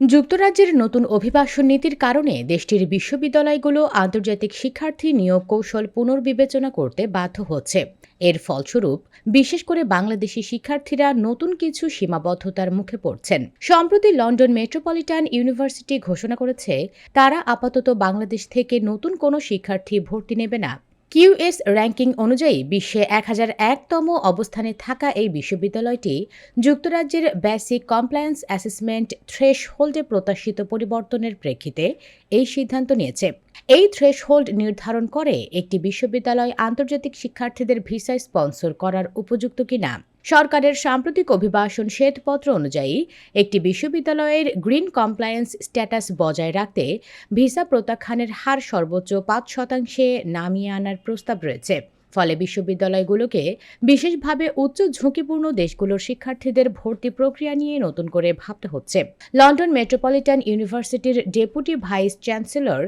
যুক্তরাজ্যের নতুন অভিবাসন নীতির কারণে দেশটির বিশ্ববিদ্যালয়গুলো আন্তর্জাতিক শিক্ষার্থী নিয়োগ কৌশল পুনর্বিবেচনা করতে বাধ্য হচ্ছে। এর ফলস্বরূপ, বিশেষ করে বাংলাদেশি শিক্ষার্থীরা নতুন কিছু সীমাবদ্ধতার মুখে পড়ছেন। সম্প্রতি লন্ডন মেট্রোপলিটন ইউনিভার্সিটি ঘোষণা করেছে, তারা আপাতত বাংলাদেশ থেকে নতুন কোনো শিক্ষার্থী ভর্তি নেবে না। কিউএস র্যাঙ্কিং অনুযায়ী বিশ্বে এক হাজার একতম অবস্থানে থাকা এই বিশ্ববিদ্যালয়টি যুক্তরাজ্যের বেসিক কমপ্লায়েন্স অ্যাসেসমেন্ট থ্রেশ হোল্ডে প্রত্যাশিত পরিবর্তনের প্রেক্ষিতে এই সিদ্ধান্ত নিয়েছে। এই থ্রেশ হোল্ড নির্ধারণ করে একটি বিশ্ববিদ্যালয় আন্তর্জাতিক শিক্ষার্থীদের ভিসা স্পন্সর করার উপযুক্ত কিনা। সরকারের সাম্প্রতিক অভিবাসন শ্বেতপত্র অনুযায়ী, একটি বিশ্ববিদ্যালয়ের গ্রিন কমপ্লায়েন্স স্ট্যাটাস বজায় রাখতে ভিসা প্রত্যাখ্যানের হার সর্বোচ্চ পাঁচ শতাংশে নামিয়ে আনার প্রস্তাব রয়েছে। ফলে বিশ্ববিদ্যালয়গুলোকে বিশেষভাবে উচ্চ ঝুঁকিপূর্ণ দেশগুলোর শিক্ষার্থীদের ভর্তি প্রক্রিয়া নিয়ে নতুন করে ভাবতে হচ্ছে। লন্ডন মেট্রোপলিটন ইউনিভার্সিটির deputy vice chancellor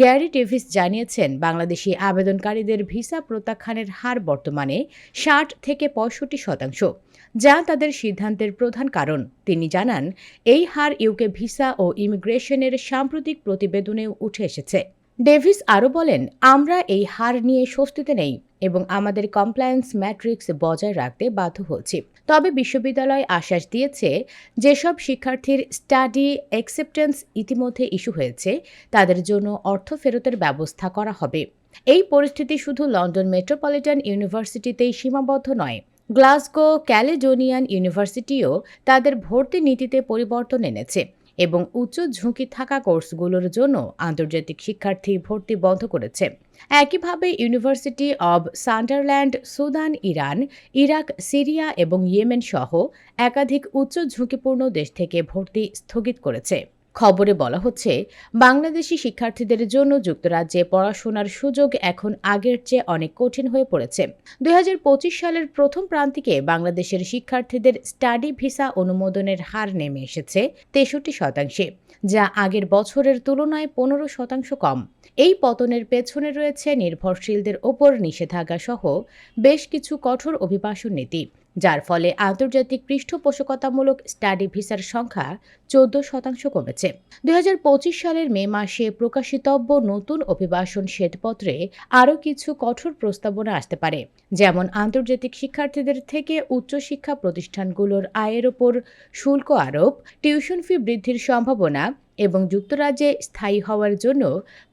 Gary Davies জানিয়েছেন, বাংলাদেশি আবেদনকারীদের ভিসা প্রত্যাখ্যানের হার বর্তমানে ষাট থেকে পঁয়ষট্টি শতাংশ, যা তাদের সিদ্ধান্তের প্রধান কারণ। তিনি জানান, এই হার ইউকে ভিসা ও ইমিগ্রেশনের সাম্প্রতিক প্রতিবেদনেও উঠে এসেছে। ডেভিস আরও বলেন, আমরা এই হার নিয়ে স্বস্তিতে নেই। এবং আমাদের কমপ্লায়েন্স ম্যাট্রিক্স বজায় রাখতে বাধ্য হচ্ছি। তবে বিশ্ববিদ্যালয় আশ্বাস দিয়েছে, যেসব শিক্ষার্থীর স্টাডি অ্যাকসেপ্টেন্স ইতিমধ্যে ইস্যু হয়েছে, তাদের জন্য অর্থ ফেরতের ব্যবস্থা করা হবে। এই পরিস্থিতি শুধু লন্ডন মেট্রোপলিটন ইউনিভার্সিটিতেই সীমাবদ্ধ নয়, গ্লাসগো ক্যালেডোনিয়ান ইউনিভার্সিটিও তাদের ভর্তি নীতিতে পরিবর্তন এনেছে। এবং উচ্চ ঝুঁকি থাকা কোর্সগুলোর জন্য আন্তর্জাতিক শিক্ষার্থী ভর্তি বন্ধ করেছে। একইভাবে university of Sunderland Sudan Iran Iraq Syria এবং ইয়েমেন সহ একাধিক উচ্চ ঝুঁকিপূর্ণ দেশ থেকে ভর্তি স্থগিত করেছে। খবরে বলা হচ্ছে, বাংলাদেশি শিক্ষার্থীদের জন্য যুক্তরাজ্যে পড়াশোনার সুযোগ এখন আগের চেয়ে অনেক কঠিন হয়ে পড়েছে। দুই হাজার পঁচিশ সালের প্রথম প্রান্তিকে বাংলাদেশের শিক্ষার্থীদের স্টাডি ভিসা অনুমোদনের হার নেমে এসেছে তেষট্টি শতাংশে, যা আগের বছরের তুলনায় পনেরো শতাংশ কম। এই পতনের পেছনে রয়েছে নির্ভরশীলদের ওপর নিষেধাজ্ঞা সহ বেশ কিছু কঠোর অভিবাসন নীতি। যার ফলে আন্তর্জাতিক পৃষ্ঠপোষকতামূলক স্টাডি ভিসার সংখ্যা চোদ্দ শতাংশ কমেছে। দু হাজার পঁচিশ সালের মে মাসে প্রকাশিতব্য নতুন অভিবাসন শ্বেতপত্রে আরও কিছু কঠোর প্রস্তাবনা আসতে পারে, যেমন আন্তর্জাতিক শিক্ষার্থীদের থেকে উচ্চশিক্ষা প্রতিষ্ঠানগুলোর আয়ের ওপর শুল্ক আরোপ, টিউশন ফি বৃদ্ধির সম্ভাবনা এবং যুক্তরাজ্যে স্থায়ী হওয়ার জন্য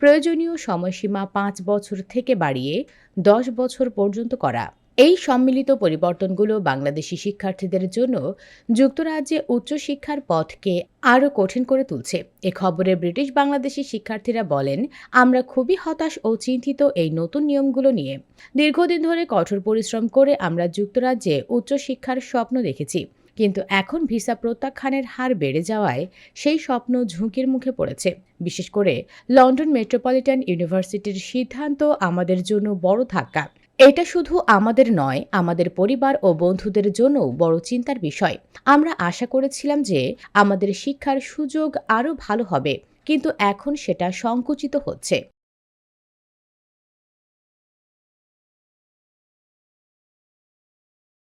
প্রয়োজনীয় সময়সীমা পাঁচ বছর থেকে বাড়িয়ে দশ বছর পর্যন্ত করা। এই সম্মিলিত পরিবর্তনগুলো বাংলাদেশি শিক্ষার্থীদের জন্য যুক্তরাজ্যে উচ্চশিক্ষার পথকে আরও কঠিন করে তুলছে। এ খবরে ব্রিটিশ বাংলাদেশি শিক্ষার্থীরা বলেন, আমরা খুবই হতাশ ও চিন্তিত এই নতুন নিয়মগুলো নিয়ে। দীর্ঘদিন ধরে কঠোর পরিশ্রম করে আমরা যুক্তরাজ্যে উচ্চশিক্ষার স্বপ্ন দেখেছি। কিন্তু এখন ভিসা প্রত্যাখ্যানের হার বেড়ে যাওয়ায় সেই স্বপ্ন ঝুঁকির মুখে পড়েছে। বিশেষ করে লন্ডন মেট্রোপলিটন ইউনিভার্সিটির সিদ্ধান্ত আমাদের জন্য বড় ধাক্কা। এটা শুধু আমাদের নয়, আমাদের পরিবার ও বন্ধুদের জন্যও বড় চিন্তার বিষয়। আমরা আশা করেছিলাম যে আমাদের শিক্ষার সুযোগ আরও ভালো হবে, কিন্তু এখন সেটা সংকুচিত হচ্ছে।